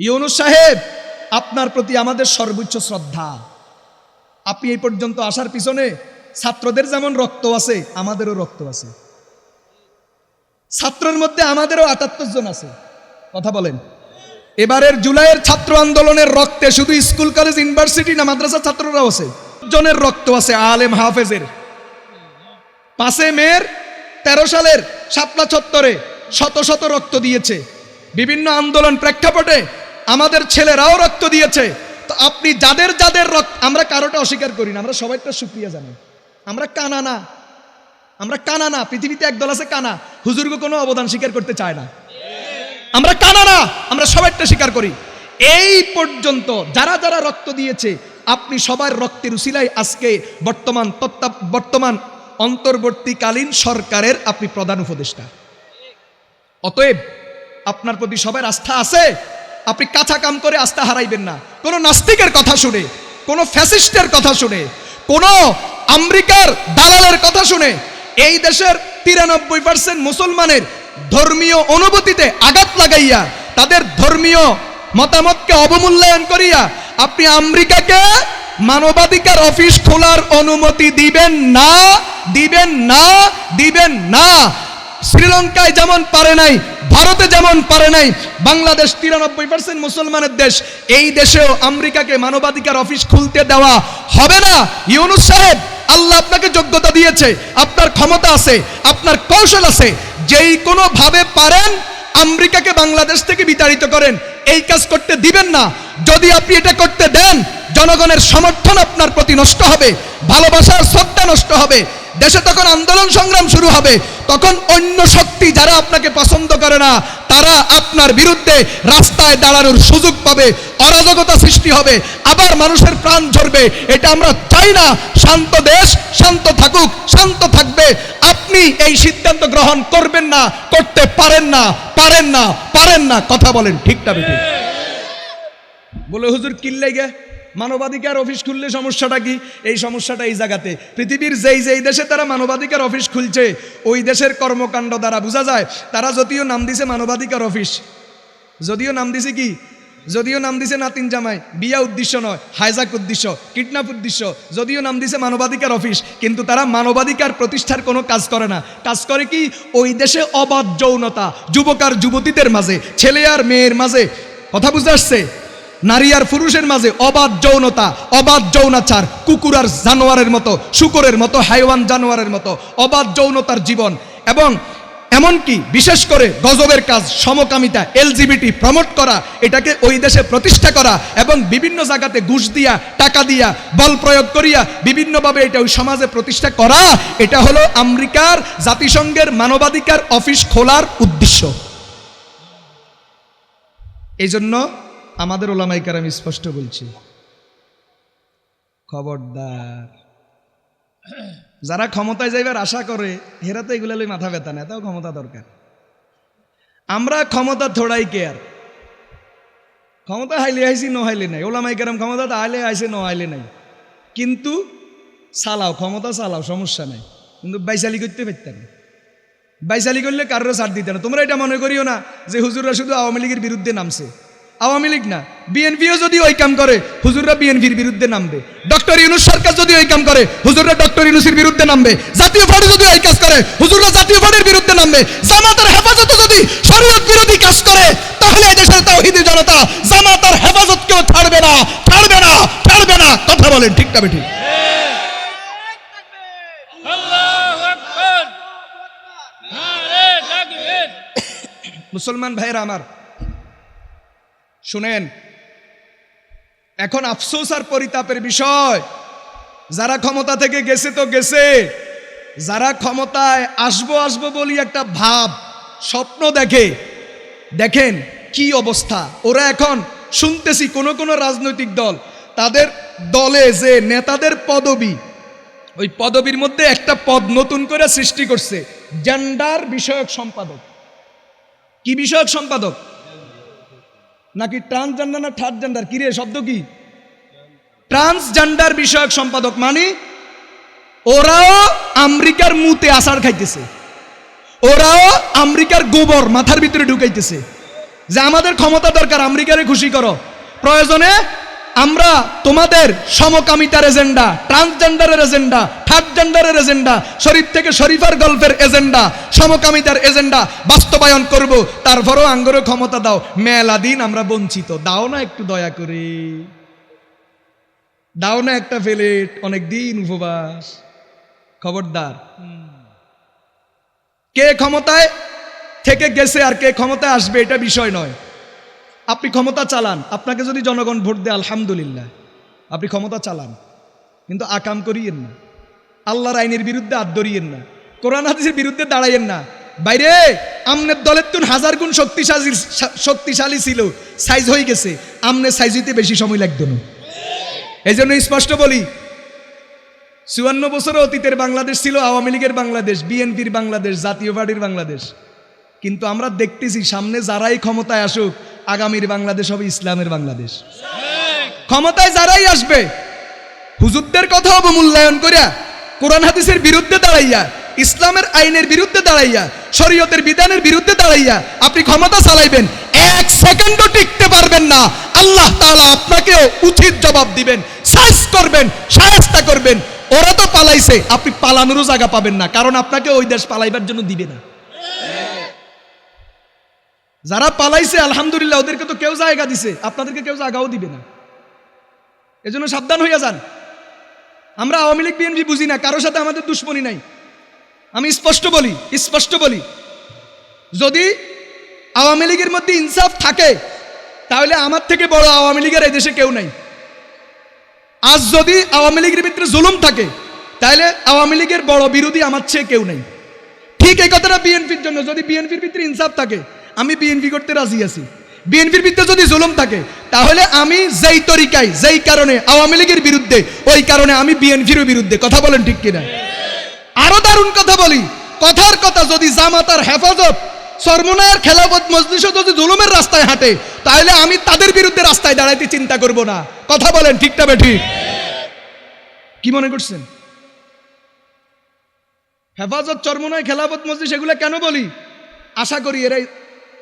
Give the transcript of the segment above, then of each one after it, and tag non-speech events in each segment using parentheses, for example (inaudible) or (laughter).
ইউনুস সাহেব, আপনার প্রতি আমাদের সর্বোচ্চ শ্রদ্ধা। আপনি এই পর্যন্ত আসার পিছনে ছাত্রদের যেমন রক্ত আছে, আমাদেরও রক্ত আছে। ছাত্রের মধ্যে আমাদেরও আটাত্তর জন আছে। কথা বলেন। এবারের জুলাইয়ের ছাত্র আন্দোলনের রক্তে শুধু স্কুল, কলেজ, ইউনিভার্সিটি না, মাদ্রাসা ছাত্ররাও আছে। জনের রক্ত আছে আলেম হাফেজের। পাঁচে মেয়ের তেরো সালের শাপলা চত্বরে শত শত রক্ত দিয়েছে। বিভিন্ন আন্দোলন প্রেক্ষাপটে আমাদের ছেলেরাও রক্ত দিয়েছে। তো আপনি যাদের যাদের রক্ত, আমরা কারোটা অস্বীকার করি না, আমরা সবাইটা সুক্রিয়া জানাই আমরা কানা না আমরা কানা না পৃথিবীতে একদল আছে কানা হুজুরকে কোনো অবদান স্বীকার করতে চায় না। আমরা কানা না আমরা সবাইটা স্বীকার করি। এই পর্যন্ত যারা যারা রক্ত দিয়েছে, আপনি সবার রক্তের উশিলাই আজকে বর্তমান তত্ত্বা, বর্তমান অন্তর্বর্তীকালীন সরকারের আপনি প্রধান উপদেষ্টা। অতএব আপনার প্রতি সবার আস্থা আছে? আপনি কাঁচা কাম করে আস্থা হারাইবেন না। কোনো নাস্তিকের কথা শুনে, কোনো ফ্যাসিস্টের কথা শুনে, কোনো আমেরিকার দালালের কথা শুনে এই দেশের তিরানব্বই পার্সেন্ট মুসলমানের ধর্মীয় অনুভূতিতে আঘাত লাগাইয়া, তাদের ধর্মীয় মতামতকে অবমূল্যায়ন করিয়া আপনি আমেরিকাকে মানবাধিকার অফিস খোলার অনুমতি দিবেন না দিবেন না দিবেন না। শ্রীলঙ্কায় যেমন পারে নাই ভারতে যেমন পারে নাই, বাংলাদেশ তিরানব্বই পার্সেন্ট মুসলমানের দেশ, এই দেশেও আমেরিকাকে মানবাধিকার অফিস খুলতে দেওয়া হবে না। ইউনুস সাহেব, আল্লাহ আপনাকে যোগ্যতা দিয়েছে, আপনার ক্ষমতা আছে, আপনার কৌশল আছে, যেই কোনো ভাবে পারেন, আমেরিকাকে বাংলাদেশ থেকে বিতাড়িত করেন, এই কাজ করতে দিবেন না। যদি আপনি এটা করতে দেন, জনগণের সমর্থন আপনার প্রতি নষ্ট হবে, ভালোবাসার শ্রদ্ধা নষ্ট হবে দেশে তখন আন্দোলন সংগ্রাম শুরু হবে, তখন অন্য শক্তি যারা আপনাকে পছন্দ করে না, তারা আপনার বিরুদ্ধে রাস্তায় দাঁড়ানোর সুযোগ পাবে, অরাজকতা সৃষ্টি হবে, আবার মানুষের প্রাণ ঝরবে। এটা আমরা চাই না। শান্ত দেশ, শান্ত থাকুক, শান্ত থাকবে। আপনি এই সিদ্ধান্ত গ্রহণ করবেন না, করতে পারেন না পারেন না পারেন না। কথা বলেন, ঠিকটা বলে, হুজুর কিল্লে গে মানবাধিকার অফিস খুললে সমস্যাটা কি? এই সমস্যাটা এই জায়গাতে। পৃথিবীর যেই যেই দেশে তারা মানবাধিকার অফিস খুলছে, ওই দেশের কর্মকাণ্ড দ্বারা বোঝা যায়, তারা যদিও নাম দিছে মানবাধিকার অফিস। যদিও নাম দিছে কি? যদিও নাম দিছে নাতিন জামাই, বিয়া উদ্দেশ্য নয়, হাইজাক উদ্দেশ্য, কিডন্যাপ উদ্দেশ্য, যদিও নাম দিছে মানবাধিকার অফিস, কিন্তু তারা মানবাধিকার প্রতিষ্ঠার কোনো কাজ করে না। কাজ করে কি? ওই দেশে অবাধ যৌনতা, যুবক আর যুবতীদের মাঝে, ছেলে আর মেয়ের মাঝে। কথা বুঝতে আসছে? নারী আর পুরুষের মাঝে অবাধ যৌনতা, অবাধ যৌনাচার, কুকুর আর জানোয়ারের মতো, শুকরের মতো, হাইওয়ান জানোয়ারের মতো, অবাধ যৌনতার জীবন এবং এমনকি বিশেষ করে গজবের কাজ, সমকামিতা, এলজিবিটি প্রমোট করা, এটাকে ওই দেশে প্রতিষ্ঠা করা এবং বিভিন্ন জায়গাতে ঘুষ দিয়া, টাকা দিয়া, বল প্রয়োগ করিয়া বিভিন্নভাবে এটা ওই সমাজে প্রতিষ্ঠা করা, এটা হলো আমেরিকার জাতিসংঘের মানবাধিকার অফিস খোলার উদ্দেশ্য। এই জন্য আমাদের ওলামাইকার আমি স্পষ্ট বলছি। খবরদার। যারা ক্ষমতায় যাইবার আশা করে, হেরা তো এগুলো মাথা ব্যথা না তাও ক্ষমতা দরকার। আমরা ক্ষমতা থোড়াই কেয়ার ক্ষমতা হাইলে আইসি ন হাইলে নাই। ওলামাই কেরাম ক্ষমতা আইলে আইসে ন হাইলে নাই। কিন্তু চালাও, ক্ষমতা চালাও, সমস্যা নাই। কিন্তু বাইশালি করতে পারতেন বাইশালি করলে কারোর ছাড় দিতে না। তোমরা এটা মনে করিও না যে হুজুররা শুধু আওয়ামী লীগের বিরুদ্ধে নামছে। আওয়ামী লীগ না বিএনপিও যদি ওই কাম করে হুজুররা বিএনপির বিরুদ্ধে নামবে। ডক্টর ইউনুস সরকার যদি ওই কাম করে হুজুররা ডক্টর ইউনুসের বিরুদ্ধে নামবে। জাতীয় পার্টি যদি ওই কাজ করে হুজুররা জাতীয় পার্টির বিরুদ্ধে নামবে। জামাতের হেফাজতে যদি শরীয়ত বিরোধী কাজ করে তাহলে এই দেশের তাওহিদি জনতা জামাতার হেফাজতকেও ছাড়বে না ছাড়বে না ছাড়বে না। কথা বলেন ঠিক না ঠিক মুসলমান ভাইয়েরা আমার শুনেন, এখন আফসোস আর পরিতাপের বিষয়, যারা ক্ষমতা থেকে গেছে তো গেছে, যারা ক্ষমতায় আসব আসব বলি একটা ভাব, স্বপ্ন দেখে, দেখেন কি অবস্থা। ওরা এখন শুনতেছি কোনো কোনো রাজনৈতিক দল, তাদের দলে যে নেতাদের পদবি, ওই পদবীর মধ্যে একটা পদ নতুন করে সৃষ্টি করছে জেন্ডার বিষয়ক সম্পাদক। কি বিষয়ক সম্পাদক? নাকি ট্রান্সজেন্ডার না থার্ড জেন্ডার কি রে, শব্দ কি? ট্রান্সজেন্ডার বিষয়ক সম্পাদক মানে ওরাও আমেরিকার মুতে আসার খাইতেছে। ওরাও আমেরিকার গোবর মাথার ভিতরে ঢুকাইতেছে। যে আমাদের ক্ষমতা দরকার, আমেরিকারে খুশি করো। প্রয়োজনে আমরা তোমাদের সমকামিতার এজেন্ডা, ট্রান্সজেন্ডারের এজেন্ডা থার্ড জেন্ডারের এজেন্ডা, শরীফ থেকে শরীফার গল্পের এজেন্ডা, সমকামিতার এজেন্ডা বাস্তবায়ন করব। তারপরও আঙ্গরে ক্ষমতা দাও। মেলা দিন আমরা বঞ্চিত। দাও না একটু দয়া করে। দাও না একটা প্লেট অনেক দিন উপবাস। খবরদার। কে ক্ষমতায় থেকে গেছে আর কে ক্ষমতায় আসবে, এটা বিষয় নয়। আপনি ক্ষমতা চালান। আপনাকে যদি জনগণ ভোট দেয়, আলহামদুলিল্লাহ। আপনি ক্ষমতা চালান। কিন্তু আকাম করিয়েন না। আল্লাহর আইনের বিরুদ্ধে হাত ধরিয়েন না। কোরআন হাদিসের বিরুদ্ধে দাঁড়াইয়েন না। বাইরে, আমনের দলের তুন হাজার গুণ শক্তিশালী শক্তিশালী ছিল। সাইজ হয়ে গেছে। আমনে সাইজ হইতে বেশি সময় লাগতো না। এই জন্য স্পষ্ট বলি, চুয়ান্ন বছর অতীতের বাংলাদেশ ছিল আওয়ামী লীগের বাংলাদেশ, বিএনপির বাংলাদেশ, জাতীয় পার্টির বাংলাদেশ। কিন্তু আমরা দেখতেছি, সামনে যারাই ক্ষমতায় আসুক আগামীর বাংলাদেশ হবে ইসলামের বাংলাদেশ। ক্ষমতায় যারাই আসবে হুজুরদের কথা অবমূল্যায়ন করিয়া কোরআন হাদিসের বিরুদ্ধে দাঁড়াইয়া ইসলামের আইনের বিরুদ্ধে দাঁড়াইয়া শরীয়তের বিধানের বিরুদ্ধে দাঁড়াইয়া আপনি ক্ষমতা চালাইবেন এক সেকেন্ডও টিকতে পারবেন না। আল্লাহ তাআলা আপনাকেও উচিত জবাব দিবেন সাইজ করবেন সায়স্তা করবেন। ওরা তো পালাইছে আপনি পালানোরও জায়গা পাবেন না কারণ আপনাকে ওই দেশ পালাইবার জন্য দিবে না। যারা পালাইছে, আলহামদুলিল্লাহ, ওদেরকে তো কেউ জায়গা দিছে। আপনাদেরকে কেউ জায়গাও দিবে না। এজন্য সাবধান হইয়া যান। আমরা আওয়ামী লীগ, বিএনপি বুঝি না, কারোর সাথে আমাদের দুশ্মনী নাই। আমি স্পষ্ট বলি স্পষ্ট বলি, যদি আওয়ামী লীগের মধ্যে ইনসাফ থাকে, তাহলে আমার থেকে বড় আওয়ামী লীগের এই দেশে কেউ নাই। আজ যদি আওয়ামী লীগের ভিতরে জুলুম থাকে, তাহলে আওয়ামী লীগের বড় বিরোধী আমার চেয়ে কেউ নেই। ঠিক এই কথাটা বিএনপির জন্য, যদি বিএনপির ভিতরে ইনসাফ থাকে আমি বিএনপি করতে রাজি আছি। বিএনপির ভিতরে যদি জুলুম থাকে, তাহলে আমি যেই তরিকায়, যেই কারণে আওয়ামী লীগের বিরুদ্ধে, ওই কারণে আমি বিএনপির বিরুদ্ধে, কথা বলেন ঠিক কিনা? আরও দারুণ কথা বলি, কথার কথা যদি জামাতার হেফাজত সর্বনায়ের খেলাফত মজলিসও যদি জুলুমের রাস্তায় হাঁটে, তাহলে আমি তাদের বিরুদ্ধে রাস্তায় দাঁড়াইতে চিন্তা করব না। কথা বলেন ঠিকটা বে ঠিক কি মনে করছেন? হেফাজত চরমনায় খেলাফত মজলিস, এগুলো কেন বলি? আশা করি এরাই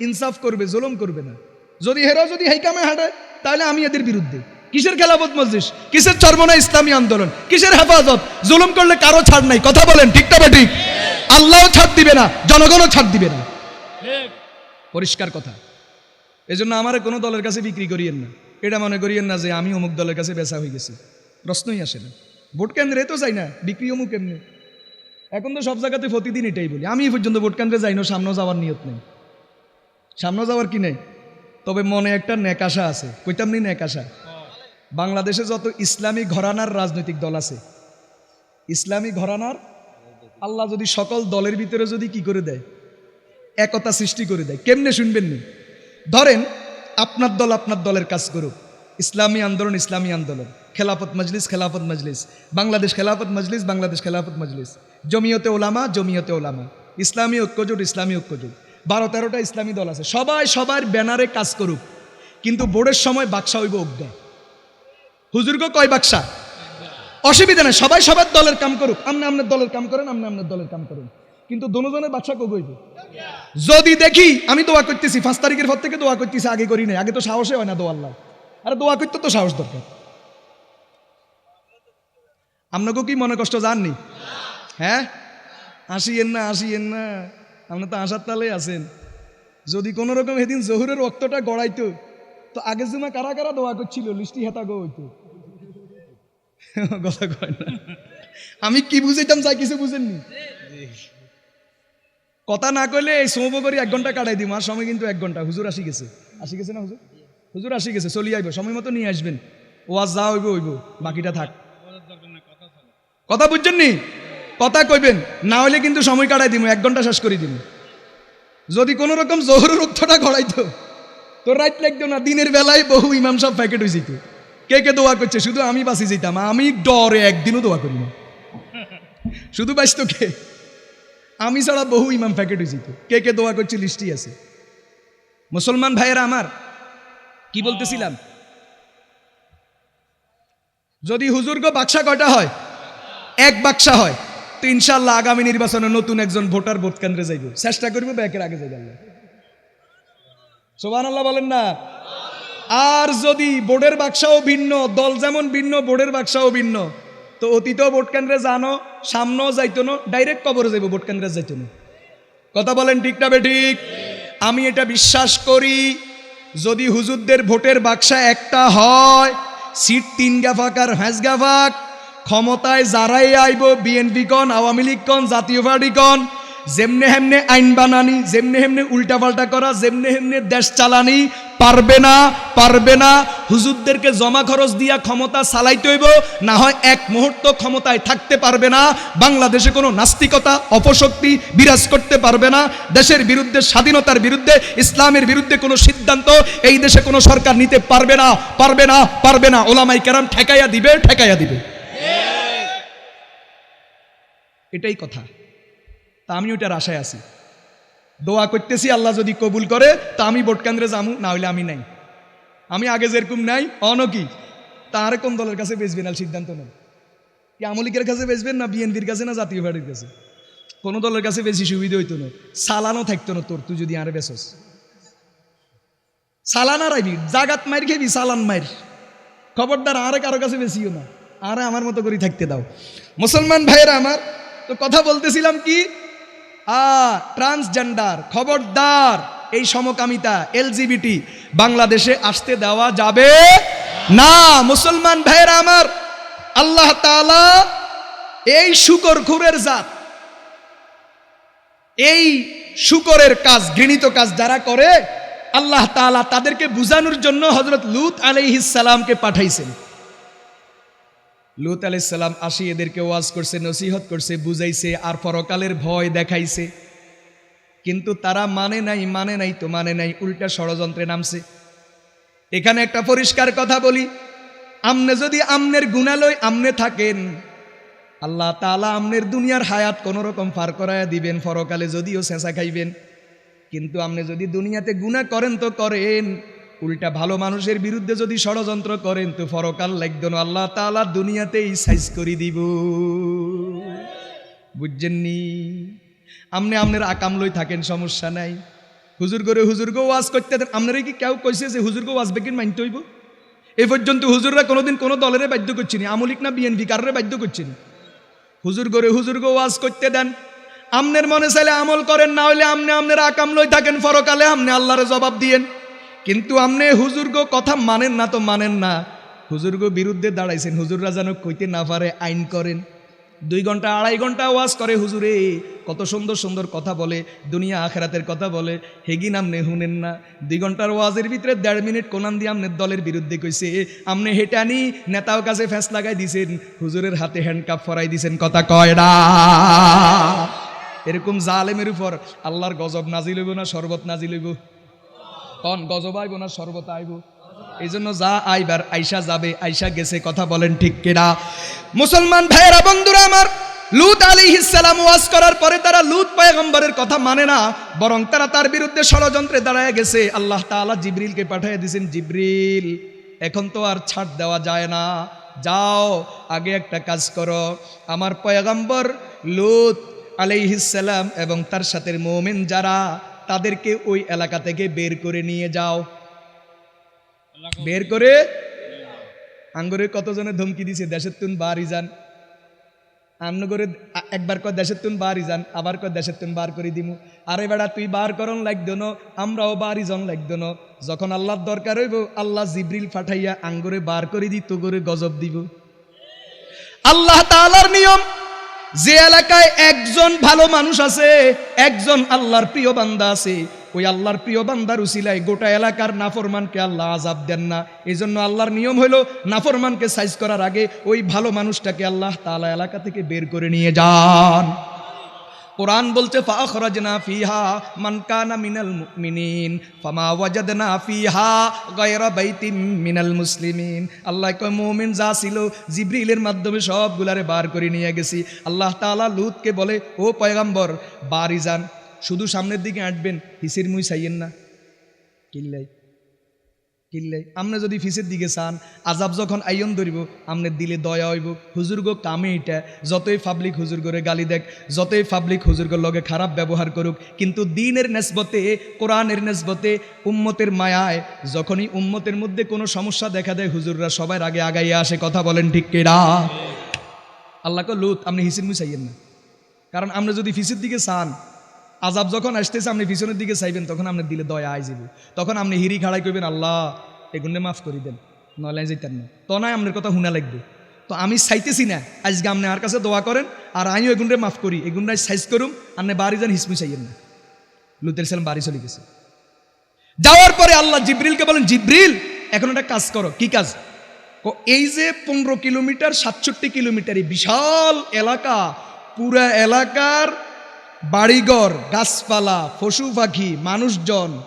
ইনসাফ করবে, জুলুম করবে না। যদি হেরাও যদি হেই কামে হাঁটে তাহলে আমি এদের বিরুদ্ধে। কিসের খেলাফত মজলিস? কিসের চরমনা ইসলামী আন্দোলন? কিসের হেফাজত? জুলুম করলে কারও ছাড় নাই। কথা বলেন ঠিকটা বে ঠিক? আল্লাহও ছাড় দিবে না, জনগণও ছাড় দিবে না। পরিষ্কার কথা। এজন্য আমার কোনো দলের কাছে বিক্রি করিয়েন না। এটা মনে করিয়েন না যে আমি অমুক দলের কাছে বেচা হয়ে গেছি। প্রশ্নই আসে না। ভোট কেন্দ্রে তো যাই না, বিক্রি অমুক এমনি। এখন তো সব জায়গাতে প্রতিদিন এটাই বলি। আমি এই পর্যন্ত ভোট কেন্দ্রে যাই না সামনে যাওয়ার নিয়ত নেই। সামনে যাওয়ার কি নেই? তবে মনে একটা নেকাশা আছে। কইতাম নি নেকাশা? বাংলাদেশে যত ইসলামী ঘরানার রাজনৈতিক দল আছে, ইসলামী ঘরানার আল্লাহ যদি সকল দলের ভিতরে যদি কি করে দেয়? একতা সৃষ্টি করে দেয়। কেমনে শুনবেন নি? ধরেন, আপনার দল আপনার দলের কাজ করুক। ইসলামী আন্দোলন ইসলামী আন্দোলন। খেলাফত মজলিস খেলাফত মজলিস। বাংলাদেশ খেলাফত মজলিস, বাংলাদেশ খেলাফত মজলিস। জমিয়তে ওলামা জমিয়তে ওলামা। ইসলামী ঐক্যজোট ইসলামী ঐক্যজোট। বারো, তেরোটা ইসলামী দল আছে। সবাই সবার ব্যানারে কাজ করুক, কিন্তু বোর্ডের সময় বাক্সা হইব অজ্ঞা হুজুর্গ কয় বাক্সা? অসুবিধা নেই, সবাই সবার দলের কাম করুক। আপনি আপনার দলের কাম করেন আপনি আপনার দলের কাম করেন। কিন্তু দুজনের বাচ্চা কগইবে যদি দেখি, আমি দোয়া করতেছি, পাঁচ তারিখের পর থেকে দোয়া করতেছি, আগে করি নাই। আগে তো সাহসে হয় না দোয়া আল্লাহ আরে দোয়া করতে তো সাহস দরকার। আপনাকেও কি মনে কষ্ট জাননি? হ্যাঁ? আসিয়েন না আসিয়েন না। আপনি তো আসার তালে আছেন। যদি কোনো রকম সেদিন জহুরের রক্তটা গড়াইতো তো আগে জুমা কারা কারা দোয়া করছিল লিস্টি হেতা গো হইতো। কথা কয় না। আমি কি বুঝাইতাম চাই কিছু বুঝেননি। কথা না কইলে এই সৌব করি এক ঘণ্টা কাটাই দিম আর সময় কিন্তু এক ঘণ্টা। হুজুর আসি গেছে। আসি গেছে না হুজুর? হুজুর আসি গেছে চলি আইব সময় মতো নিয়ে আসবেন। ও আজ যা হইব হইব বাকিটা থাক। কথা বুঝছেন নি কথা কইবেন, না হইলে কিন্তু সময় কাটাই দিব এক ঘণ্টা শেষ করে দিব যদি কোনো রকম জহরের উত্থটা গড়াইতো, তো রাইট লাগতো না, দিনের বেলায় বহু ইমাম সব প্যাকেট হয়ে যেত। কে কে দোয়া করছে? শুধু আমি বাঁচি যেতাম, আমি ডরে একদিনও দোয়া করি না শুধু বাঁচতো কে? আমি ছাড়া বহু ইমাম প্যাকেট হয়ে যেত। কে কে দোয়া করছে লিস্টি আছে। মুসলমান ভাইয়েরা আমার, কি বলতেছিলাম? যদি হুজুর্গ বাক্সা কয়টা হয়? এক বাক্সা হয়। তো ইনশাল্লাহ আগামী নির্বাচনে নতুন একজন ভোটার ভোট কেন্দ্রে যাইব। চেষ্টা করব ব্যাকের আগে যাই আল্লাহ সোবান আল্লাহ বলেন না? আর যদি বোর্ডের বাক্সাও ভিন্ন, দল যেমন ভিন্ন বোর্ডের বাক্সাও ভিন্ন, তো অতীতেও ভোট কেন্দ্রে জানো, সামনেও যাইতো না, ডাইরেক্ট কবরে যাইব, ভোট কেন্দ্রে যাইতো না। কথা বলেন ঠিক না বে ঠিক? আমি এটা বিশ্বাস করি, যদি হুজুরদের ভোটের বাক্সা একটা হয়, সিট তিন গাফাক আর হ্যাঁস গাফাক ক্ষমতায় যারাই আইব বিএনপি কন আওয়ামী লীগ কন জাতীয় পার্টি কন যেমনে হেমনে আইন বানানি, যেমনে হেমনে উল্টাপাল্টা করা, যেমনে হেমনে দেশ চালানি, পারবে না পারবে না। হুজুরদেরকে জমা খরচ দিয়া ক্ষমতা চালাইতে হইব, না হয় এক মুহূর্ত ক্ষমতায় থাকতে পারবে না। বাংলাদেশে কোনো নাস্তিকতা, অপশক্তি বিরাজ করতে পারবে না। দেশের বিরুদ্ধে, স্বাধীনতার বিরুদ্ধে, ইসলামের বিরুদ্ধে কোনো সিদ্ধান্ত এই দেশে কোনো সরকার নিতে পারবে না পারবে না পারবে না। ওলামাই কেরাম ঠেকাইয়া দিবে ঠেকাইয়া দিবে। এটাই কথা। তা আমি ওটার আশায় আছি। দোয়া করতেছি আল্লাহ যদি কবুল করে, তা আমি ভোট কেন্দ্রে যামু, না হলে আমি নাই। আমি আগে যেরকম নাই অন কি? তার কোন দলের কাছে বেচবেন আর সিদ্ধান্ত নেন। কি আমলিকের কাছে বেচবেন না, বিএনপির কাছে না, জাতীয় পার্টির কাছে? কোনো দলের কাছে বেশি সুবিধা হইতো না। সালানো থাকতো না তোর, তুই যদি আরে বেসস সালান আর আইবি, জাগাত মাইর খেবি, সালান মাইর। খবরদার আরে কারও কাছে বেশিও না। আরে আমার মতো করে থাকতে দাও। মুসলমান ভাইয়েরা আমার তো কথা বলতেছিলাম কি? আ ট্রান্সজেন্ডার খবরদার, এই সমকামিতা, এলজিবিটি, বাংলাদেশে আসতে দেওয়া যাবে না। মুসলমান ভাইয়েরা আমার, আল্লাহ তাআলা এই শুকর খুরের জাত, এই শুকরের কাজ, ঘৃণিত কাজ যারা করে, আল্লাহ তাআলা তাদেরকে বুঝানোর জন্য হজরত লুত আলাইহিস সালামকে পাঠাইছেন। লুত আলাইসাল্লাম আসি এদেরকে ওয়াজ করছে, নসিহত করছে, বুঝাইছে আর পরকালের ভয় দেখাইছে। কিন্তু তারা মানে নাই মানে নাই তো মানে নাই, উল্টা ষড়যন্ত্রে নামছে। এখানে একটা পরিষ্কার কথা বলি, আমনে যদি আমনের গুণালয় আমনে থাকেন, আল্লাহ তাআলা আমনের দুনিয়ার হায়াত কোনো রকম পার করায়া দিবেন ফরকালে যদিও চেঁচা খাইবেন। কিন্তু আপনি যদি দুনিয়াতে গুণা করেন তো করেন উল্টা ভালো মানুষের বিরুদ্ধে যদি ষড়যন্ত্র করেন, তো ফরকাল লাগতো আল্লাহ তাআলা দুনিয়াতেই সাইজ করে দিব। বুঝছেননি? আপনি আপনার আকাম লই থাকেন, সমস্যা নাই। হুজুর করে হুজুর গো ওয়াজ করতে দেন। আপনারা কি কেউ কইছে যে হুজুর গো ওয়াজ বেকিন মানতে হইব? এই পর্যন্ত হুজুররা কোনোদিন কোনো দলের বাধ্য করছিনি আমলিক না বিএনপি কাররে বাধ্য করছিনি হুজুর করে হুজুর গো ওয়াজ করতে দেন। আমনের মনে চাইলে আমল করেন, না হইলে আমনে আমনের আকাম লই থাকেন ফরকালে আমনে আল্লাহরে জবাব দিয়েন। কিন্তু আমনে হুজুর গো কথা মানেন না তো মানেন না। হুজুর গো বিরুদ্ধে দাঁড়াইছেন, হুজুররা যেন কইতে না পারে, আইন করেন। দুই ঘণ্টা, আড়াই ঘণ্টা ওয়াজ করে হুজুরে, কত সুন্দর সুন্দর কথা বলে, দুনিয়া আখেরাতের কথা বলে, হেগিন আমনে হুনেন না। দুই ঘণ্টার ওয়াজের ভিতরে দেড় মিনিট কোনান দিয়ে আমনের দলের বিরুদ্ধে কইছে আমনে হেটানি, নেতাও কাছে ফ্যাঁস লাগাই দিছেন, হুজুরের হাতে হ্যান্ডকাপ ফরাই দিছেন, কথা কয় না। এরকম জালেমের উপর আল্লাহর গজব নাজিল হইব না, শরবত নাজিল হইব? কন, গজব আইব না শরবত আইব? এই জন্য যা আইবার, আইসা যাবে, আইসা গেছে, কথা বলেন ঠিক কিনা? মুসলমান ভাইয়েরা, বন্ধুরা আমার, লুত আলী ইসালাম ওয়াজ করার পরে তারা লুত পয়গম্বরের কথা মানে না, বরং তারা তার বিরুদ্ধে ষড়যন্ত্রে দাঁড়ায় গেছে। আল্লাহ তাআলা জিব্রিলকে পাঠিয়ে দিয়েছেন জিবরিল, এখন তো আর ছাড় দেওয়া যায় না। যাও, আগে একটা কাজ করো। আমার পয়গম্বর লুত আলাইহিসাল্লাম এবং তার সাথে মোমেন যারা তাদেরকে ওই এলাকা থেকে বের করে নিয়ে যাও। বের করে? আঙ্গরে কতজনে ধমকি দিছে? দেশের তুন বাড়ি যান। আন্ন করে একবার কয় দেশের তুন বাড়ি যান। আবার কয় দেশের তুন বার করে দিমু। আরে বেড়া তুই বার করন লাগতো ন আমরাও বাড়ি জন লাগতো ন। যখন আল্লাহর দরকার হইব আল্লাহ জিব্রিল পাঠাইয়া আঙ্গরে বার করে দিত করে গজব দিব। আল্লাহ তাআলার নিয়ম যে এলাকায় একজন ভালো মানুষ আছে, একজন আল্লাহর প্রিয় বান্দা আছে, ওই আল্লাহর প্রিয় বান্দার উসিলায় গোটা এলাকার নাফরমানকে আল্লাহ আজাব দেন না। এই জন্য আল্লাহর নিয়ম হলো নাফরমানকে সাইজ করার আগে ওই ভালো মানুষটাকে আল্লাহ তালা এলাকা থেকে বের করে নিয়ে যান। কোরআন বলছে ফিহা মান কানা মিনাল ফিহা মিনাল মুসলিমিন। আল্লাহ কয়, মুমিন যা ছিল জিবরিলের মাধ্যমে সবগুলারে বার করে নিয়ে গেছি। আল্লাহ তাআলা লুতকে বলে, ও পয়গাম্বর, বাড়ি যান, শুধু সামনের দিকে আঁটবেন হিসির মুই চাইয়েন না। কিল্লাই কিনলে। আপনি যদি ফিসের দিকে চান, আজাব যখন আইন ধরিব, আমনে দিলে দয়া হইব। হুজুর গো, কামে এটা যতই পাবলিক হুজুর করে গালি দেখ যতই পাবলিক হুজুর লগে খারাপ ব্যবহার করুক, কিন্তু দিনের নেসবতে, কোরআনের নেসবতে, উম্মতের মায়ায়, যখনই উম্মতের মধ্যে কোনো সমস্যা দেখা দেয়, হুজুররা সবার আগে আগাইয়া আসে। কথা বলেন ঠিক কেডা আল্লাহকে লুত আপনি হিসিন মুসাইয়েন না। কারণ আপনি যদি ফিসের দিকে চান আজাব যখন আসতেছে, আপনি পিছনের দিকে চাইবেন, তখন আপনি দিলে দয়া আই যাবে তখন আপনি হিরি খাড়াই করবেন আল্লাহ এগুলো মাফ করে দেন নয় যেতেন না। তো নয় আপনার কথা শুনা লাগবে। তো আমি চাইতেছি না, আজকে আপনি আর কাছে দোয়া করেন, আর আমিও এগুনরে মাফ করি, এগুনরাই সাইজ করুম আপনি বাড়ি যান হিসমু চাইয়েন না। লুতের সালাম বাড়ি চলে গেছে। যাওয়ার পরে আল্লাহ জিব্রিলকে বলেন, জিব্রিল, এখন একটা কাজ করো। কি কাজ? এই যে পনেরো কিলোমিটার, সাতষট্টি কিলোমিটার বিশাল এলাকা, পুরা এলাকার বাড়িঘর, গাছপালা, পশু পাখি, মানুষজন,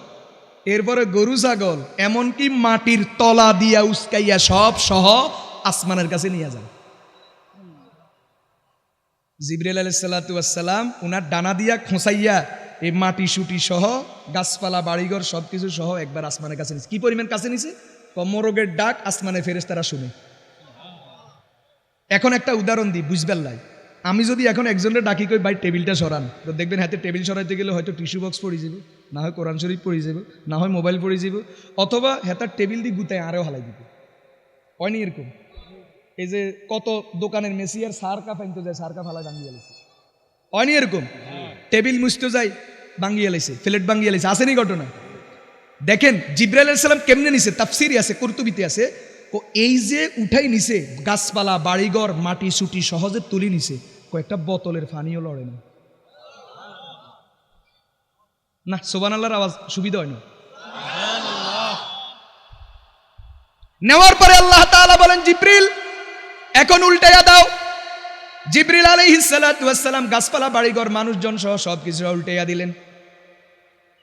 এরপরে গরু, ছাগল, এমনকি মাটির তলা দিয়া উস্কাইয়া সব সহ আসমানের কাছে নিয়ে যান। জিবরিল আলাইসাল্লাম উনার ডানা দিয়া খোঁসাইয়া এই মাটি, সুটি সহ, গাছপালা, বাড়িঘর সব কিছু সহ একবার আসমানের কাছে নিছে। কি পরিমাণ কাছে নিছে? কমরগের ডাক আসমানে ফেরেস তারা শুনে। এখন একটা উদাহরণ দিই, বুঝবেন লাই। আমি যদি এখন একজনের ডাকি কই, ভাই, টেবিলটা সরান। তো দেখবেন হাতে টেবিল সরাইতে গেলে হয়তো টিস্যু বক্স পড়ে যাবে, না হয় কোরআন শরীফ পড়ে যাবে, না হয় মোবাইল পড়ে যাবে, অথবা হেতার টেবিল দিয়ে গুতায় আরও হালাই দিবে। হয়নি এরকম? এই যে কত দোকানের মেসি আর সার কাপ আনতে যায় সার কাপ হালাই ভাঙিয়ে গেছে হয়নি এরকম? টেবিল মুছতে যাই ভাঙিয়ে লাইছে ফ্লেট ভাঙিয়ে লাইছে আসেনি ঘটনা? দেখেন, জিব্রাইল সালাম কেমনে নিছে? তাফসিরি আছে, কর্তুবিতে আছে। এই যে উঠাই নিছে, গাছপালা, বাড়িঘর, মাটি, সুটি সহজে তুলি নিছে। কয়েকটা বোতলের ফানিও লড়ে না। না সোবান আল্লাহর আওয়াজ সুবিধা হয় না নেওয়ার পরে আল্লাহ তাআলা বলেন, জিব্রিল, এখন উল্টাইয়া দাও। জিব্রিল আলাইহিস সালাতু ওয়াস গাছপালা, বাড়িঘর, মানুষজন সহ সব কিছু উল্টাইয়া দিলেন।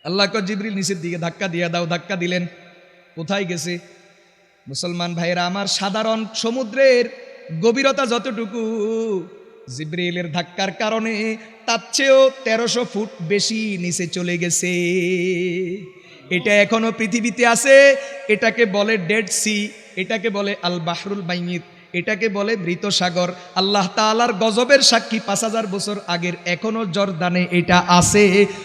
আল্লাহ কর জিব্রিল, নিচের দিকে ধাক্কা দিয়ে দাও, ধাক্কা দিলেন। কোথায় গেছে? মুসলমান ভাইয়েরা, আমার সাধারণ সমুদ্রের গভীরতা যতটুকু জিব্রিলের ধাক্কার কারণে তার চেয়েও তেরোশো ফুট বেশি নিচে চলে গেছে। এটা এখনও পৃথিবীতে আছে, এটাকে বলে ডেড সি এটাকে বলে আল বাহরুল বাইমিত এটাকে বলে মৃত সাগর। আল্লাহ তাআলার গজবের সাক্ষী পাঁচ হাজার বছর আগের এখনও জর্দানে এটা আছে।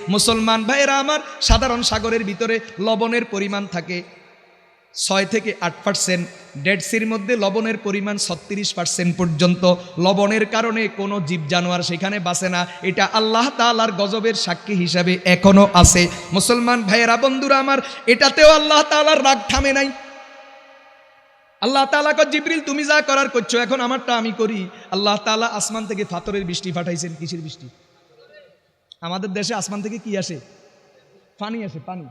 মুসলমান ভাইয়েরা, আমার সাধারণ সাগরের ভিতরে লবণের পরিমাণ থাকে। ছয় থেকে আট পার্সেন্ট ডেড সির মধ্যে লবণের পরিমাণ ছত্রিশ পার্সেন্ট পর্যন্ত। লবণের কারণে কোনো জীব জানোয়ার সেখানে বাঁচে না। এটা আল্লাহ তালার গজবের সাক্ষী হিসাবে এখনও আছে। মুসলমান ভাইয়েরা, বন্ধুরা আমার, এটাতেও আল্লাহ তালার রাগ থামে নাই। আল্লাহ তালা কর জিব্রিল, তুমি যা করার করছ, এখন আমারটা আমি করি। আল্লাহ তালা আসমান থেকে ফাতরের বৃষ্টি পাঠাইছেন। কিসের বৃষ্টি? আমাদের দেশে আসমান থেকে কি আসে? পানি আসে, পানি।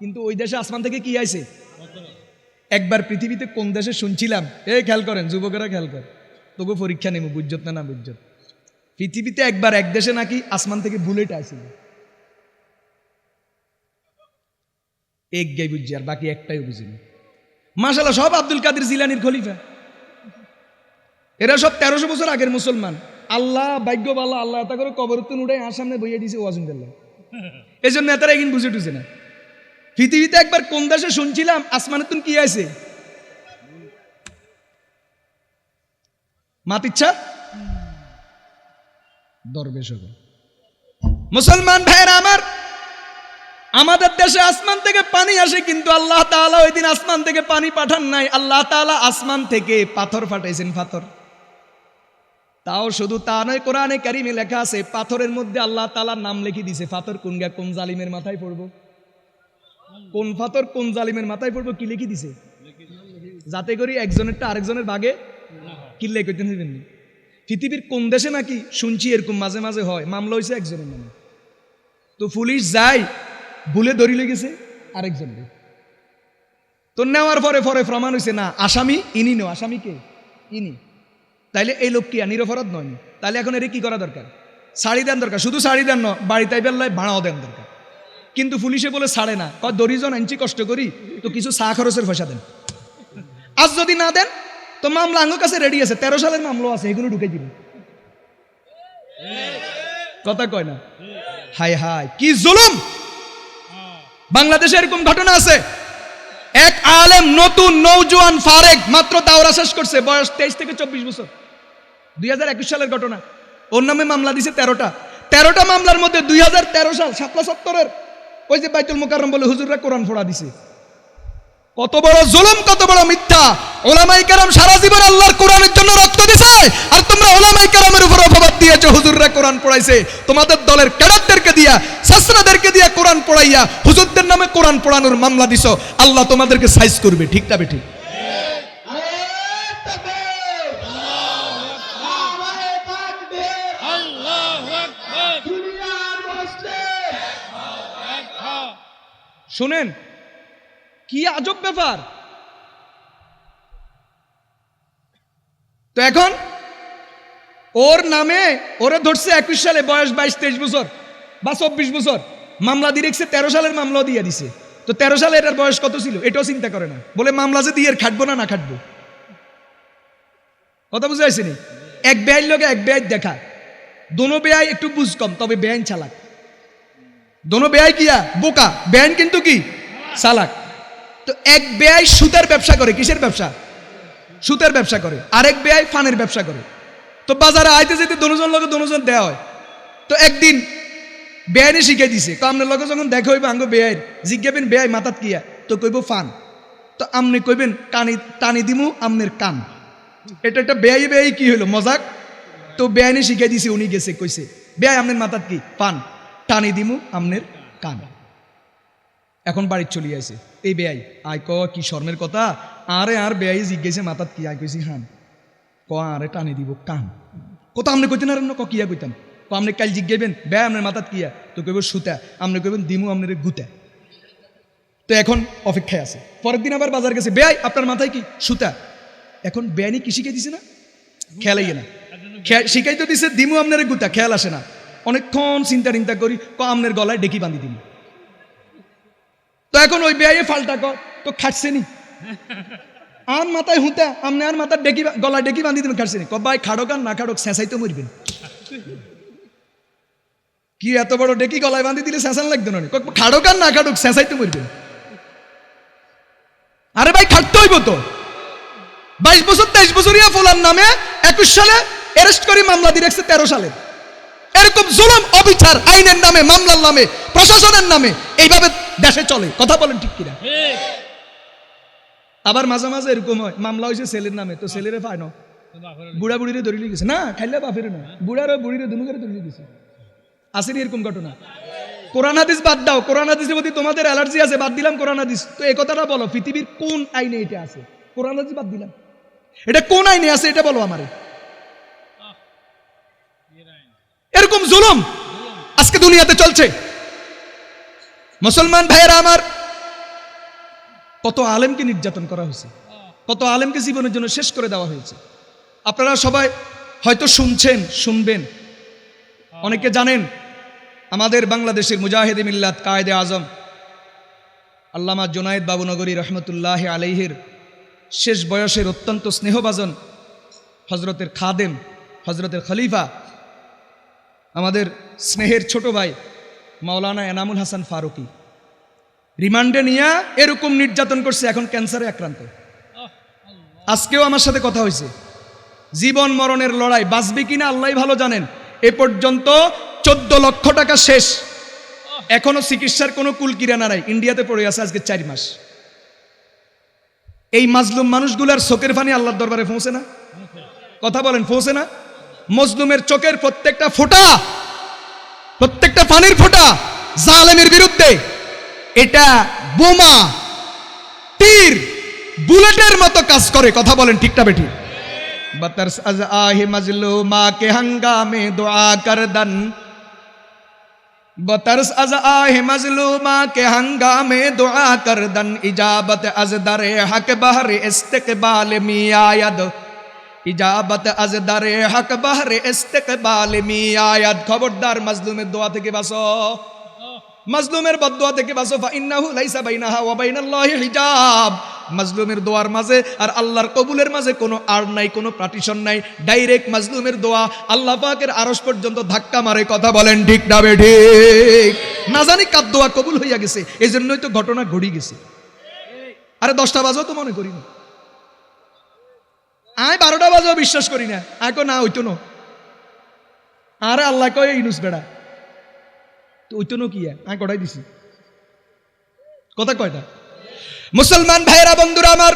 কিন্তু ওই দেশে আসমান থেকে কি আসে একবার পৃথিবীতে কোন দেশে শুনছিলাম এই খেয়াল করেন যুবকেরা খেয়াল করেন তবু পরীক্ষা নেব বুঝত না না বুঝত পৃথিবীতে একবার এক দেশে নাকি আসমান থেকে বুলেট আসছিল এক গাই বুঝছি আর বাকি একটাই বুঝিনি মাসাল্লাহ সব আব্দুল কাদের জিলানির খলিফা এরা সব তেরোশো বছর আগের মুসলমান আল্লাহ ভাগ্য বাল্লাহ আল্লাহ তা করে কবর তুন উঠে আর সামনে বইয়ে দিয়েছে ওয়াজুদ্দাল্লাহ এই জন্য নেতারা এগিন বুঝে টুছে না পৃথিবীতে একবার কোন দেশে শুনছিলাম, আসমানে কি আছে মাতিচ্ছা দরবেশ। মুসলমান ভাইয়েরা আমার, আমাদের দেশে আসমান থেকে পানি আসে, কিন্তু আল্লাহ তাআলা ওই দিন আসমান থেকে পানি পাঠান নাই। আল্লাহ তাআলা আসমান থেকে পাথর ফাটাইছেন, পাথর। তাও শুধু তা নয়, কোরআনে কারিমে লেখা আছে, পাথরের মধ্যে আল্লাহ তাআলার নাম লিখে দিছে। পাথর কোন গা, কোন জালিমের মাথায় পড়ব? কোন পাথর কোন জালিমের মাথায় পড়ব কি লিখি দিছে? যাতে করি একজনেরটা আরেকজনের বাগে কিল্লাই করতে নেবেন পৃথিবীর কোন দেশে নাকি শুনছি এরকম মাঝে মাঝে হয়, মামলা হয়েছে একজনের নামে। তো পুলিশ যায় ভুলে ধরি লেগেছে আরেকজন তো নেওয়ার পরে পরে প্রমাণ হয়েছে না, আসামি ইনি নো আসামি কে? ইনি। তাইলে এই লোক কি নিরপরাধ নয় তাহলে এখন এর কি করা দরকার? শাড়ি দেন দরকার, শুধু শাড়ি দেন ন বাড়িতে বেলায় ভাড়াও দেন দরকার। কিন্তু পুলিশে বলে ছাড়ে না। কয় দরিজন আনছি, কষ্ট করি, তো কিছু চা খরচের পয়সা দেন। আজ যদি না দেন, তো মামলা আঙ্গ কাছে রেডি আছে, তেরো সালের মামলা আছে, এগুলো ঢুকে দিবেন কথা কয় না? হাই হাই কি জুলুম! বাংলাদেশে এরকম ঘটনা আছে। এক আলেম নতুন নৌজওয়ান ফারেক, মাত্র দাওরা শেষ করছে, বয়স তেইশ থেকে চব্বিশ বছর। দুই হাজার একুশ সালের ঘটনা। ওর নামে মামলা দিছে তেরোটা। তেরোটা মামলার মধ্যে দুই হাজার তেরো সাল, সাতলা সত্তরের ওই যে বাইতুল মুকারম বলে হুজুররা কোরআন ফোড়া দিছে। কত বড় জুলুম, কত বড় মিথ্যা। ওলামাই কারাম সারা জীবন আল্লাহর কোরআনের জন্য রক্ত দিছে আর তোমরা ওলামাই কারামের উপর অপবাদ দিয়েছ, হুজুররা কোরআন পড়াইছে। তোমাদের দলের ক্যাডারদেরকে দিয়া, সাসরাদেরকে দিয়া কোরআন পড়াইয়া, হুজুরদের নামে কোরআন পড়ানোর মামলা দিছো। আল্লাহ তোমাদেরকে সাইজ করবে, ঠিক না বেঠিক? শুনেন, কি আজব ব্যাপার। তো এখন, ওর নামে ওরে ধরছে একুশ সালে বয়স বাইশ, তেইশ বছর বা চব্বিশ বছর। মামলা দিয়ে রেখেছে, তেরো সালের মামলাও দিয়ে দিছে। তো তেরো সালে এটার বয়স কত ছিল? এটাও চিন্তা করে না। বলে মামলা যে দিয়ে খাটবো না না খাটবো। কথা বুঝে আসেনি এক ব্যয়ের লোকে এক ব্যয় দেখা। দোনো ব্যয় একটু বুঝ কম, তবে ব্যয় চালাক। দোনো ব্যয় কিয়া বোকা ব্যয় কিন্তু কি চালাক তো এক ব্যয় সুতার ব্যবসা করে কিসের ব্যবসা সুতার ব্যবসা করে আরেক ব্যয় ফানের ব্যবসা করে তো বাজারে আইতে যেতে দনোজন লোকে দনোজন দেওয়া হয় তো একদিন বেআইনে শিখাই দিছে তো আপনার লগে যখন দেখা হইবে আঙ্গ বেআইন জিজ্ঞাবেন বেআই মাথাত কিয়া তো কইব ফান তো আমনে কইবেন কানি টানি দিমু আমনের কান এটা একটা বেআই বেআই কি হলো মজাক? তো বেআইনে শিখাই দিছে, উনি গেছে, কইছে, বেআই, আমনের মাথাত কি? পান টানি দিমু আমনের কান। এখন বাড়ির চলি আইছে। এই বেআই আয় ক, কি শর্মের কথা? আরে আর বেআই জিজ্ঞেসে মাথাত কি আয় কইছি হান। ক, আরে টানি দিব কান। কত আমনে কইতেন আর ক কিয়া কইতাম? ক, আমনে কাল জিজ্ঞেবেন বেআই আমনের মাথাত কিয়া তো কইব সুতা। আমনে কইবেন দিমু আমনের গুতা। তো এখন অপেক্ষায় আছে। পরের দিন আবার বাজার গেছে। বেআই আপনার মাথায় কি? সুতা। এখন বেআইনি কি শিখে দিছে না খেয়ালাই না। খে- শিখাইতে দিছে দিমু আমনের গুতা, খেয়াল আসে না। অনেকক্ষণ চিন্তা টিন্তা করি, ক, আমনের গলায় ডেকি বান্ধি দিমু তো এখন ওই বেআইয়ে ফাল্টা কর তো খাটছে নি। আর মাথায় হুঁতা, আমনে আর মাথার ডেকি গলায় ডেকি বান্ধি দিবেন খাটছে নি। ক, ভাই খাড়ক আর না খাড়ক চেঁচাই তো মরবেন। কি এত বড় ডেকি গলায় বান্ধি দিলে চেঁচান লাগতো না খাড়ক আর না খাড়ক চেঁচাই তো মরবেন। আরে ভাই, খাটতে হইব তো। বাইশ বছর, তেইশ বছরিয়া ফোলার নামে একুশ সালে অ্যারেস্ট করে মামলা দিয়ে রাখছে তেরো সালে। এরকম জুলুম, অবিচার, আইনের নামে, মামলার নামে, প্রশাসনের নামে, এইভাবে দেশে চলে। কথা বলেন ঠিক কিনা? আবার মাঝে মাঝে এরকম হয়, মামলা হয়েছে ছেলের নামে, তো ছেলেরে পায় না। বুড়া বুড়িরে ধরিলে গেছে। না, খাইলে বাপের না। বুড়ার, বুড়িরে, দুনুকের ধরিলে গেছে আসেনি এরকম ঘটনা? কোরআন হাদিস বাদ দাও। কোরআন হাদিসের প্রতি তোমাদের অ্যালার্জি আছে, বাদ দিলাম কোরআন হাদিস। তো এই কথাটা বলো, পৃথিবীর কোন আইনে এটা আছে? কোরআন হাদিস বাদ দিলাম। এটা কোন আইনে আছে? এটা বলো আমারে। এরকম জুলুম আজকে দুনিয়াতে চলছে। মুসলমান ভাইয়েরা আমার, কত আলেমকে নির্যাতন করা হয়েছে, কত আলেমকে জীবনের জন্য শেষ করে দেওয়া হয়েছে। আপনারা সবাই হয়তো শুনছেন, শুনবেন। অনেকে জানেন, আমাদের বাংলাদেশের মুজাহিদ মিল্লাত কায়দে আজম, আল্লামা জোনায়েদ বাবুনগরী রহমতুল্লাহ আলাইহির শেষ বয়সের অত্যন্ত স্নেহভাজন হজরতের খাদেম হজরতের খলিফা আমাদের স্নেহের ছোট ভাই মাওলানা এনামুল হাসান ফারুকি। রিমান্ডে নিয়ে এরকম নির্যাতন করছে এখন ক্যান্সারে আক্রান্ত। আজকেও আমার সাথে কথা হয়েছে। জীবন মরণের লড়াই বাঁচবে কিনা আল্লাহ ভালো জানেন। এ পর্যন্ত চোদ্দ লক্ষ টাকা শেষ। এখনও চিকিৎসার কোনো কুল কিরানা নাই। ইন্ডিয়াতে পড়ে আছে আজকে চার মাস। এই মাজলুম মানুষগুলার চোখের ফানি আল্লাহর দরবারে পৌঁছে না? কথা বলেন, পৌঁছে না? মজলুমের চোখের প্রত্যেকটা ফোটা, প্রত্যেকটা পানির ফোটা জালেমের বিরুদ্ধে, এটা বোমা, তীর, বুলেটের মতো কাজ করে। কথা বলেন ঠিকটা বেঠিক বতরস আজ আহে মজলুমা কে হঙ্গামে দোয়া কর দন। বতরস আজ আহে মজলুমা কে হঙ্গামে দোয়া কর দন। ইজাবত আজ দরে হক বহর, ইস্তেকবাল মিয়ায়দ। ইজাবত আজ দারে হক বাহরে ইস্তেকবাল মি খবরদার মাজলুমের দোয়া থেকে থেকে ফা ইন্নাহু লাইসা বাইনাহা ওয়া বাইনাল্লাহি হিজাব। দোয়ার মাঝে আর আল্লাহর কবুলের মাঝে কোনো আর নাই, কোনো পার্টিশন নাই। ডাইরেক্ট মাজলুমের দোয়া আল্লাহ পাকের আরশ পর্যন্ত ধাক্কা মারে কথা বলেন, ঠিক না বে, ঠিক? না জানি কার দোয়া কবুল হইয়া গেছে এই জন্যই তো ঘটনা ঘড়ি গেছে। আরে দশটা বাজেও তো মনে করি আয় বারোটা বাজেও বিশ্বাস করি না। আকো না হইতো আরে আল্লাহ কয় ইনুস বেড়া। তো হইতো না কি আমি কটাই দিছি? কথা কয়টা মুসলমান ভাইয়েরা, বন্ধুরা আমার,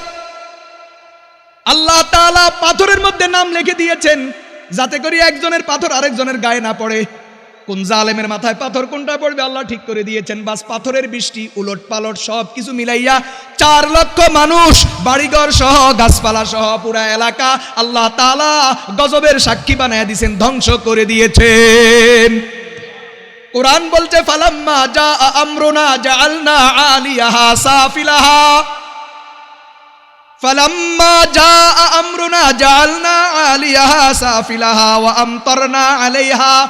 আল্লাহ তালা পাথরের মধ্যে নাম লিখে দিয়েছেন, যাতে করে একজনের পাথর আরেকজনের গায়ে না পড়ে। কোন জালেমের মাথায় পাথর কোনটা পড়বে আল্লাহ ঠিক করে দিয়েছেন বাস পাথরের বৃষ্টি উলট পালট সব কিছু মিলাইয়া চার লক্ষ মানুষ বাড়িঘর সহ গাছপালা সহ পুরা এলাকা আল্লাহ তাআলা গজবের সাক্ষী বানায় দিয়েছেন ধ্বংস করে দিয়েছেন কোরআন বলছে ফালাম্মা যা আমরুনা জাআলনা আলিয়াহা সাফিলাহা فلما جاء أمرنا جعلنا عاليها سافلها وأمطرنا عليها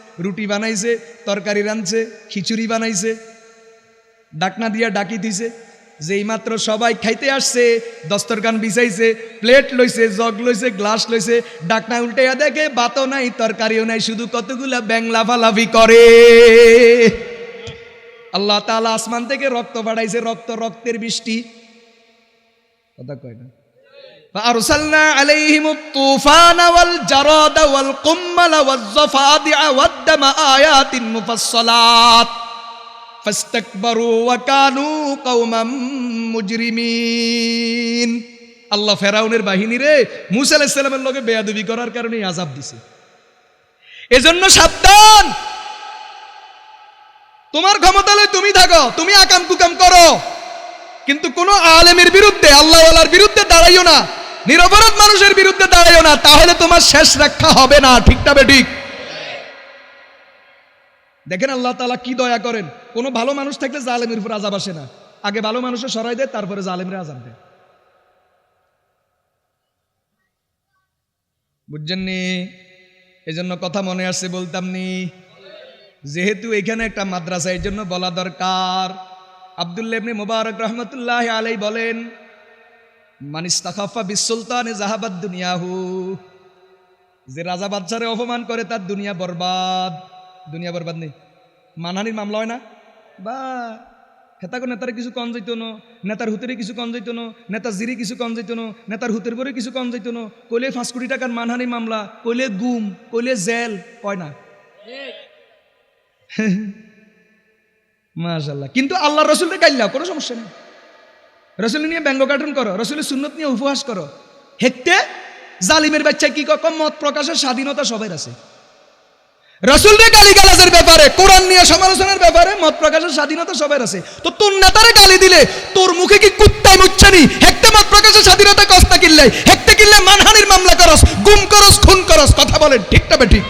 রুটি বানাইছে, তরকারি রাঁধছে, খিচুড়ি বানাইছে, ডাকনা দিয়া ডাকি দিছে, যেই মাত্র সবাই খাইতে আসছে দস্তরকান বিছাইছে, প্লেট লইছে, জগ লইছে, গ্লাস লইছে, ডাকনা উল্টাইয়া দেখে বাতও নাই, তরকারিও নাই, শুধু কতগুলা ব্যাং লাফালাফি করে। আল্লাহ তাআলা আসমান থেকে রক্ত বাড়াইছে, রক্ত, রক্তের বৃষ্টি। কথা কয় না? فأرسلنا عليهم الطوفان والجراد والقمل والضفادع والدم آيات مفصلات فاستكبروا وكانوا قوما مجرمين আল্লাহ ফেরাউনের বাহিনী রে মুসা আলাইহিস সালামের লগে বেয়াদবি করার কারণে আযাব দিছে এজন্য সাবধান তোমার ক্ষমতা লই তুমি থাকো তুমি আকাম কুকাম করো কিন্তু কোন আলেমের বিরুদ্ধে আল্লাহওয়ালার বিরুদ্ধে দাঁড়াইও না নিরপরাধ মানুষের বিরুদ্ধে দাঁড়াইও না, তাহলে তোমার শেষ রক্ষা হবে না, ঠিকটা বে ঠিক? দেখেন আল্লাহ তাআলা কি দয়া করেন, কোনো ভালো মানুষ থাকলে জালেমের উপর আজাব আসে না। আগে ভালো মানুষের সরাই দেয় তারপরে জালেমের আজাব দেয়। বুঝছেন নি? এজন্য কথা মনে আসছে বলতাম নি, যেহেতু এখানে একটা মাদ্রাসা এর জন্য বলা দরকার। আবদুল্লাহ ইবনে মুবারক রহমতুল্লাহ আলাই বলেন মানিস্তাখাফা বিসুলতানে জাহাবাদ দুনিয়াহু। যে রাজা বাদশারে অপমান করে, তার দুনিয়া বরবাদ। দুনিয়া বরবাদ নেই। মানহানির মামলা হয় না? বা হেতাকো নেতার কিছু কম যাইতো না, নেতার হুতেরে কিছু কম যাইতো না, নেতার জিরি কিছু কম যাইতো না, নেতার হুতের পরে কিছু কম যাইতো না, কইলে পাঁচ কোটি টাকার মানহানি মামলা, কইলে গুম, কইলে জেল, কয় না? (laughs) মাশাল্লাহ কিন্তু আল্লাহ রসুলকে গাইলাও কোনো সমস্যা নেই। রসুল নিয়ে ব্যঙ্গ কার্টুন করো রসুলের সুন্নত নিয়ে উপহাস করো। হেকতে জালিমের বাচ্চা কি কম মত প্রকাশের স্বাধীনতা সবার আছে। রসুলরে গালি গালাজের ব্যাপারে, কোরআন নিয়ে সমালোচনার ব্যাপারে মত প্রকাশের স্বাধীনতা সবার আছে। তো তোর নেতারে গালি দিলে তোর মুখে কি কুত্তায় মুচ্ছানি? হেকতে মত প্রকাশের স্বাধীনতা কস্তা কিনলে হেকতে কিনলে মানহানির মামলা করস, গুম করস, খুন করস, কথা বলেন, ঠিকটা বে ঠিক।